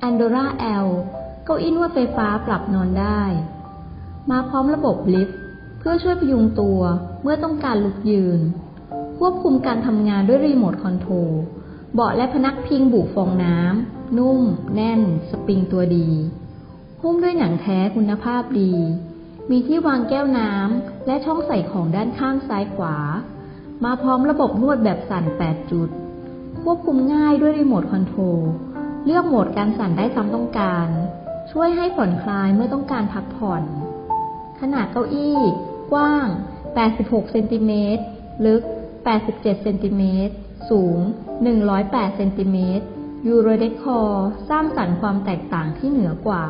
Pandora L เก้าอี้นวดไฟฟ้าปรับนอนได้ มาพร้อมระบบลิฟต์เพื่อช่วยพยุงตัวเมื่อต้องการลุกยืน ควบคุมการทำงานด้วยรีโมทคอนโทรลเบาะและพนักพิงบุฟองน้ำ นุ่ม แน่น สปริงตัวดีหุ้มด้วยหนังแท้คุณภาพดี มีที่วางแก้วน้ำ และช่องใส่ของด้านข้างซ้ายขวา มาพร้อมระบบนวดแบบสั่น 8 จุด ควบคุมง่ายด้วยรีโมทคอนโทรล เลือกโหมดการสั่นได้ตามต้องการ ช่วยให้ผ่อนคลายเมื่อต้องการพักผ่อน ขนาดเก้าอี้ กว้าง 86 เซนติเมตร ลึก 87 เซนติเมตร สูง 108 เซนติเมตร ยูโรเดคอร์สร้างสรรค์ความแตกต่างที่เหนือกว่า